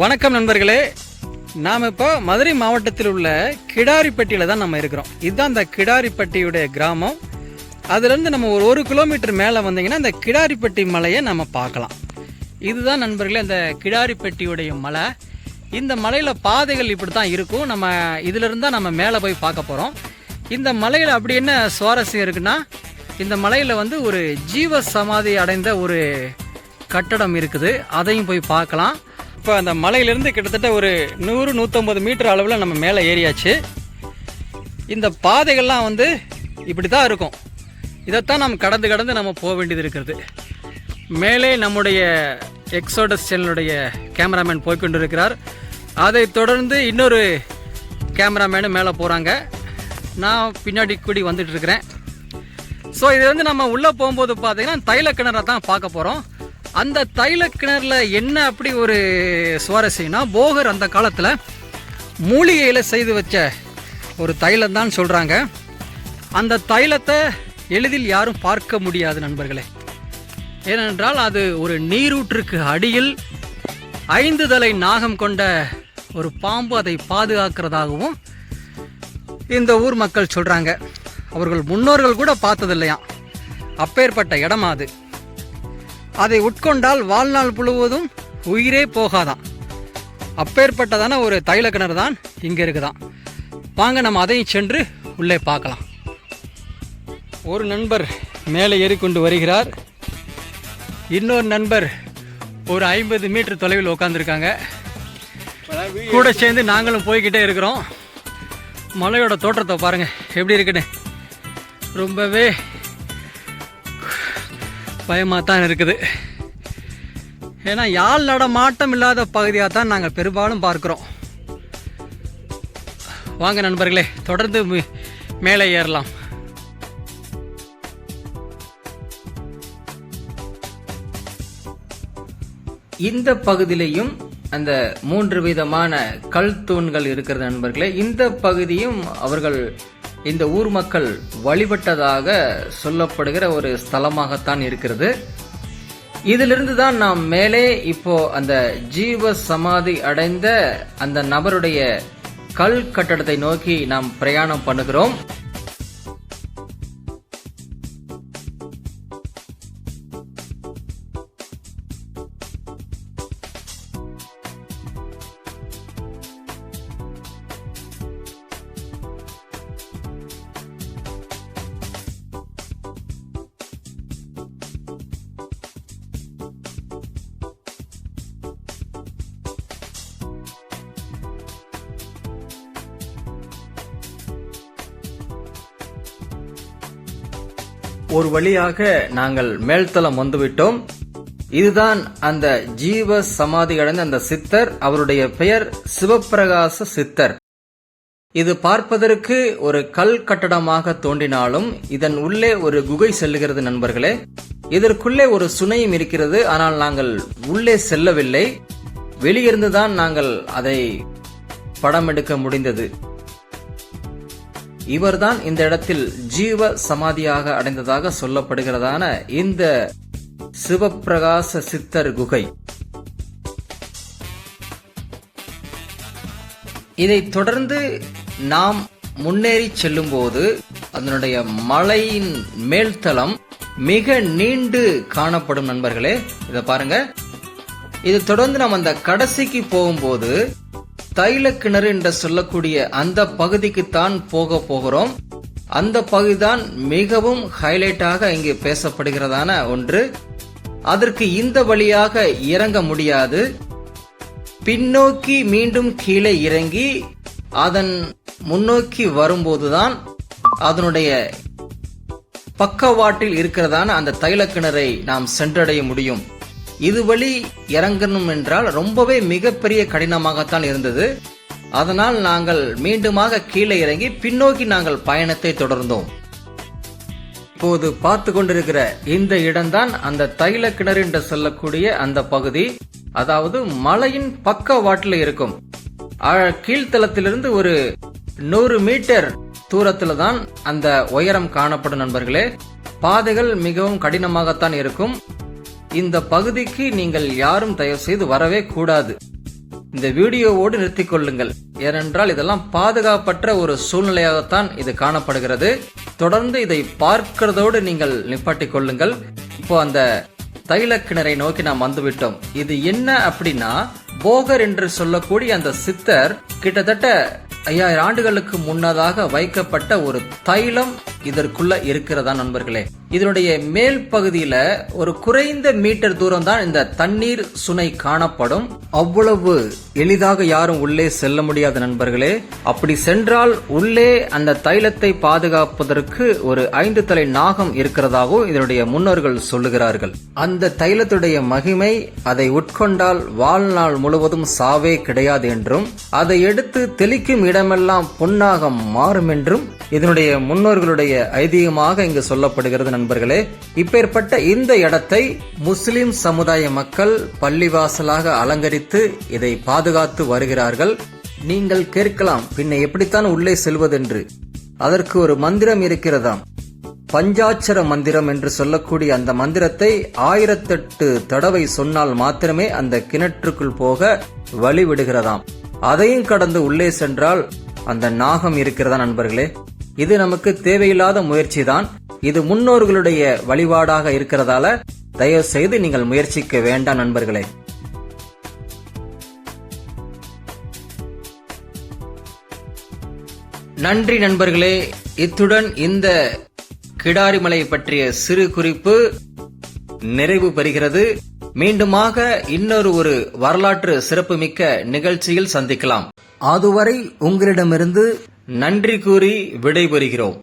வணக்கம் நண்பர்களே. நாம் இப்போ மதுரை மாவட்டத்தில் உள்ள கிடாரிப்பட்டியில் தான் நம்ம இருக்கிறோம். இதுதான் அந்த கிடாரிப்பட்டியுடைய கிராமம். அதுலேருந்து நம்ம ஒரு ஒரு கிலோமீட்டர் மேலே வந்தீங்கன்னா அந்த கிடாரிப்பட்டி மலையை நம்ம பார்க்கலாம். இதுதான் நண்பர்களே அந்த கிடாரிப்பட்டியுடைய மலை. இந்த மலையில் பாதைகள் இப்படி தான் இருக்கும். நம்ம இதிலிருந்து தான் நம்ம மேலே போய் பார்க்க போகிறோம் இந்த மலையில் அப்படி என்ன சுவாரஸ்யம் இருக்குன்னா இந்த மலையில் வந்து ஒரு ஜீவ சமாதி அடைந்த ஒரு கட்டடம் இருக்குது. அதையும் போய் பார்க்கலாம். இப்போ அந்த மலையிலேருந்து கிட்டத்தட்ட ஒரு நூறு நூற்றம்பது மீட்டர் அளவில் நம்ம மேலே ஏறியாச்சு. இந்த பாதைகள்லாம் வந்து இப்படி தான் இருக்கும். இதைத்தான் நம்ம கடந்து கடந்து நம்ம போக வேண்டியது இருக்கிறது. மேலே நம்முடைய எக்ஸோடஸ் சேனலுடைய கேமராமேன் போய்க்கொண்டு இருக்கிறார் அதை தொடர்ந்து இன்னொரு கேமராமேனு மேலே போகிறாங்க நான் பின்னாடி கூடி வந்துட்டு இருக்கிறேன். ஸோ இது வந்து நம்ம உள்ளே போகும்போது பார்த்தீங்கன்னா தைல கிணறை தான் பார்க்க போகிறோம் அந்த தைல கிணறுல என்ன அப்படி ஒரு சுவாரஸ்யம்னா போகர் அந்த காலத்தில் மூலிகையில் செய்து வச்ச ஒரு தைலம் தான் சொல்கிறாங்க அந்த தைலத்தை எளிதில் யாரும் பார்க்க முடியாது நண்பர்களே. ஏனென்றால் அது ஒரு நீரூற்றுக்கு அடியில் ஐந்து தலை நாகம் கொண்ட ஒரு பாம்பு அதை பாதுகாக்கிறதாகவும் இந்த ஊர் மக்கள் சொல்கிறாங்க அவர்கள் முன்னோர்கள் கூட பார்த்ததில்லையாம். அப்பேற்பட்ட இடமா அது. அதை உட்கொண்டால் வாழ்நாள் முழுவதும் உயிரே போகாதான் அப்பேற்பட்டதான ஒரு தைல கிணறு தான் இங்கே இருக்குதான் வாங்க நம்ம அதையும் சென்று உள்ளே பார்க்கலாம். ஒரு நண்பர் மேலே ஏறிக்கொண்டு வருகிறார். இன்னொரு நண்பர் ஒரு ஐம்பது மீட்டர் தொலைவில் உட்காந்துருக்காங்க கூட சேர்ந்து நாங்களும் போய்கிட்டே இருக்கிறோம். மலையோட தோற்றத்தை பாருங்கள் எப்படி இருக்குன்னு? ரொம்பவே பயமாக தான் இருக்குது. ஏன்னா யாழ் நடமாட்டம் இல்லாத பகுதியாக தான் நாங்கள் பெரும்பாலும் பார்க்குறோம். வாங்க நண்பர்களே தொடர்ந்து மேலே ஏறலாம். இந்த பகுதியிலையும் அந்த மூன்று விதமான கல் தூண்கள் இருக்கிறது நண்பர்களே. இந்த பகுதியும் அவர்கள் இந்த ஊர் மக்கள் வழிபட்டதாக சொல்லப்படுகிற ஒரு ஸ்தலமாகத்தான் இருக்கிறது. இதிலிருந்து தான் நாம் மேலே இப்போ அந்த ஜீவ சமாதி அடைந்த அந்த நபருடைய கல் கட்டடத்தை நோக்கி நாம் பிரயாணம் பண்ணுகிறோம். ஒரு வழியாக நாங்கள் மேல்தளம் வந்துவிட்டோம். இதுதான் அந்த ஜீவ சமாதி அடைந்த அந்த சித்தர் அவருடைய பெயர் சிவப்பிரகாச சித்தர். இது பார்ப்பதற்கு ஒரு கல் கட்டடமாக தோன்றினாலும் இதன் உள்ளே ஒரு குகை செல்லுகிறது நண்பர்களே. இதற்குள்ளே ஒரு சுனையும் இருக்கிறது ஆனால் நாங்கள் உள்ளே செல்லவில்லை. வெளியிருந்து தான் நாங்கள் அதை படம் எடுக்க முடிந்தது. இவர்தான் இந்த இடத்தில் ஜீவ சமாதியாக அடைந்ததாக சொல்லப்படுகிறதான இந்த சிவப்பிரகாச சித்தர் குகை. இதை தொடர்ந்து நாம் முன்னேறி செல்லும்போது அதனுடைய மலையின் மேல்தளம் மிக நீண்டு காணப்படும் நண்பர்களே இதை பாருங்க. இது தொடர்ந்து நாம் அந்த கடைசிக்கு போகும்போது தைல கிணறு என்று சொல்லக்கூடிய அந்த பகுதிக்குத்தான் போக போகிறோம். அந்த பகுதிதான் மிகவும் ஹைலைட்டாக இங்கு பேசப்படுகிறதான ஒன்று. அதற்கு இந்த வழியாக இறங்க முடியாது. பின்னோக்கி மீண்டும் கீழே இறங்கி அதன் முன்னோக்கி வரும்போதுதான் அதனுடைய பக்கவாட்டில் இருக்கிறதான அந்த தைல கிணறை நாம் சென்றடைய முடியும். இது வழி இறங்கணும் என்றால் ரொம்பவே மிகப்பெரிய கடினமாகத்தான் இருந்தது. அதனால் நாங்கள் மீண்டுமாக கீழே இறங்கி பின்னோக்கி நாங்கள் பயணத்தை தொடர்ந்தோம். இப்போது பார்த்து கொண்டிருக்கிற இந்த இடம்தான் அந்த தைல கிணறு என்று சொல்லக்கூடிய அந்த பகுதி. அதாவது மலையின் பக்க வாட்டில் இருக்கும். கீழ்த்தளத்திலிருந்து ஒரு நூறு மீட்டர் தூரத்தில் தான் அந்த உயரம் காணப்படும் நண்பர்களே. பாதைகள் மிகவும் கடினமாகத்தான் இருக்கும். இந்த பகுதிக்கு நீங்கள் யாரும் தயவு செய்து வரவே கூடாது. இந்த வீடியோவோடு நிறுத்திக் கொள்ளுங்கள். ஏனென்றால் இதெல்லாம் பாதுகாப்பற்ற ஒரு சூழ்நிலையாகத்தான் இது காணப்படுகிறது. தொடர்ந்து இதை பார்க்கிறதோடு நீங்கள் நிப்பாட்டிக் கொள்ளுங்கள். இப்போ அந்த தைல கிணறை நோக்கி நாம் வந்துவிட்டோம். இது என்ன அப்படின்னா போகர் என்று சொல்லக்கூடிய அந்த சித்தர் கிட்டத்தட்ட ஐயாயிரம் ஆண்டுகளுக்கு முன்னதாக வைக்கப்பட்ட ஒரு தைலம் இதற்குள்ள இருக்கிறதா நண்பர்களே? இதனுடைய மேல் பகுதியில ஒரு குறைந்த மீட்டர் தூரம் தான் இந்த தண்ணீர் சுனை காணப்படும். அவ்வளவு எளிதாக யாரும் உள்ளே செல்ல முடியாத நண்பர்களே அப்படி சென்றால் உள்ளே அந்த தைலத்தை பாதுகாப்பதற்கு ஒரு ஐந்து தலை நாகம் இருக்கிறதாகவும் இதனுடைய முன்னோர்கள் சொல்லுகிறார்கள். அந்த தைலத்துடைய மகிமை அதை உட்கொண்டால் வாழ்நாள் முழுவதும் சாவே கிடையாது என்றும் அதை எடுத்து தெளிக்கும் இடமெல்லாம் பொன்னாக மாறும் என்றும் இதனுடைய முன்னோர்களுடைய ஐதீகமாக இங்கு சொல்லப்படுகிறது நண்பர்களே இப்பேற்பட்ட இந்த இடத்தை முஸ்லிம் சமுதாய மக்கள் பள்ளிவாசலாக அலங்கரித்து இதை பாதுகாத்து வருகிறார்கள். நீங்கள் கேட்கலாம் பின்ன எப்படித்தான் உள்ளே செல்வதென்று. அதற்கு ஒரு மந்திரம் இருக்கிறதாம். பஞ்சாட்சர மந்திரம் என்று சொல்லக்கூடிய அந்த மந்திரத்தை ஆயிரத்தெட்டு தடவை சொன்னால் மாத்திரமே அந்த கிணற்றுக்குள் போக வழி விடுகிறதாம் அதையும் கடந்து உள்ளே சென்றால் அந்த நாகம் இருக்கிறதா நண்பர்களே? இது நமக்கு தேவையில்லாத முயற்சி தான் இது முன்னோர்களுடைய வழிபாடாக இருக்கிறதால தயவு செய்து நீங்கள் முயற்சிக்க வேண்டாம் நண்பர்களே. நன்றி நண்பர்களே. இத்துடன் இந்த கிடாரிமலை பற்றிய சிறு குறிப்பு நிறைவு பெறுகிறது. மீண்டுமாக இன்னொரு ஒரு வரலாற்று சிறப்புமிக்க நிகழ்ச்சியில் சந்திக்கலாம். அதுவரை உங்களிடமிருந்து நன்றி கூறி விடைபெறுகிறோம்.